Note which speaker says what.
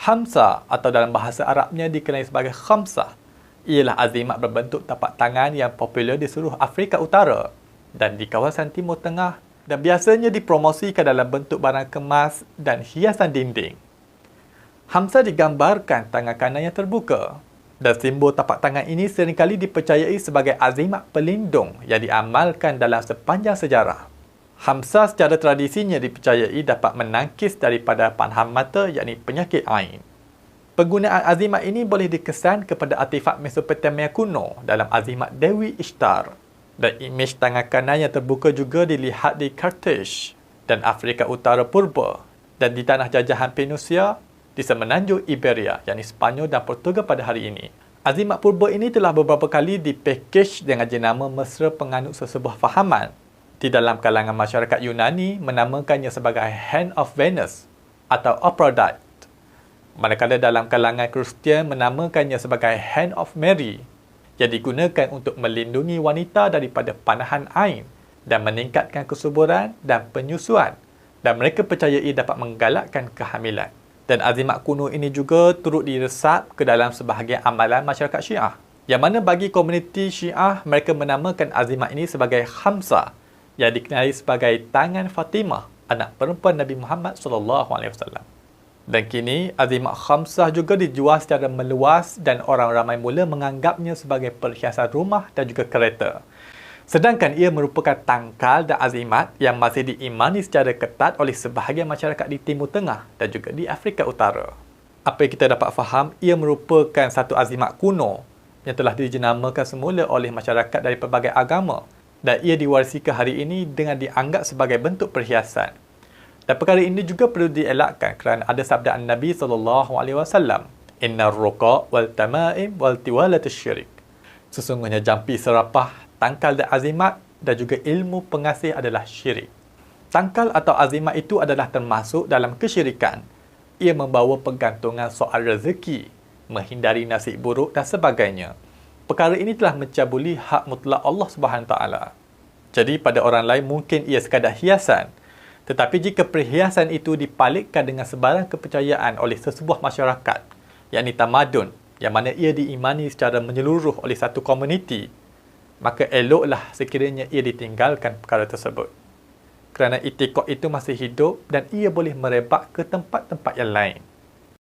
Speaker 1: Hamsa atau dalam bahasa Arabnya dikenali sebagai Khamsah ialah azimat berbentuk tapak tangan yang popular di seluruh Afrika Utara dan di kawasan Timur Tengah dan biasanya dipromosikan dalam bentuk barang kemas dan hiasan dinding. Hamsa digambarkan tangan kanan yang terbuka dan simbol tapak tangan ini seringkali dipercayai sebagai azimat pelindung yang diamalkan dalam sepanjang sejarah. Hamsa secara tradisinya dipercayai dapat menangkis daripada panham mata yakni penyakit ain. Penggunaan azimat ini boleh dikesan kepada artifak Mesopotamia kuno dalam azimat Dewi Ishtar. Dan imej tangan kanan yang terbuka juga dilihat di Carthage dan Afrika Utara Purba dan di tanah jajahan Penusia di semenanjung Iberia yakni Spanyol dan Portugal pada hari ini. Azimat purba ini telah beberapa kali dipackage dengan jenama mesra penganut sesebuah fahaman di dalam kalangan masyarakat Yunani menamakannya sebagai Hand of Venus atau Aphrodite. Manakala dalam kalangan Kristian menamakannya sebagai Hand of Mary yang digunakan untuk melindungi wanita daripada panahan ain dan meningkatkan kesuburan dan penyusuan dan mereka percayai dapat menggalakkan kehamilan. Dan azimat kuno ini juga turut diresap ke dalam sebahagian amalan masyarakat Syiah. Yang mana bagi komuniti Syiah, mereka menamakan azimat ini sebagai Khamsah yang dikenali sebagai tangan Fatimah, anak perempuan Nabi Muhammad sallallahu alaihi wasallam. Dan kini Azimat Khamsah juga dijual secara meluas dan orang ramai mula menganggapnya sebagai perhiasan rumah dan juga kereta. Sedangkan ia merupakan tangkal dan azimat yang masih diimani secara ketat oleh sebahagian masyarakat di Timur Tengah dan juga di Afrika Utara. Apa yang kita dapat faham, ia merupakan satu azimat kuno yang telah dijenamakan semula oleh masyarakat dari pelbagai agama dan ia diwarisi ke hari ini dengan dianggap sebagai bentuk perhiasan. Dan perkara ini juga perlu dielakkan kerana ada sabda Nabi sallallahu alaihi wasallam, "Innar ruqa wal tamaim wal tiwalat syirik." Sesungguhnya jampi serapah, tangkal dan azimat dan juga ilmu pengasih adalah syirik. Tangkal atau azimat itu adalah termasuk dalam kesyirikan. Ia membawa pergantungan soal rezeki, menghindari nasib buruk dan sebagainya perkara ini telah mencabuli hak mutlak Allah Subhanahu taala. Jadi pada orang lain mungkin ia sekadar hiasan. Tetapi jika perhiasan itu dipalikkan dengan sebarang kepercayaan oleh sesebuah masyarakat, yakni tamadun, yang mana ia diimani secara menyeluruh oleh satu komuniti, maka eloklah sekiranya ia ditinggalkan perkara tersebut. Kerana itikot itu masih hidup dan ia boleh merebak ke tempat-tempat yang lain.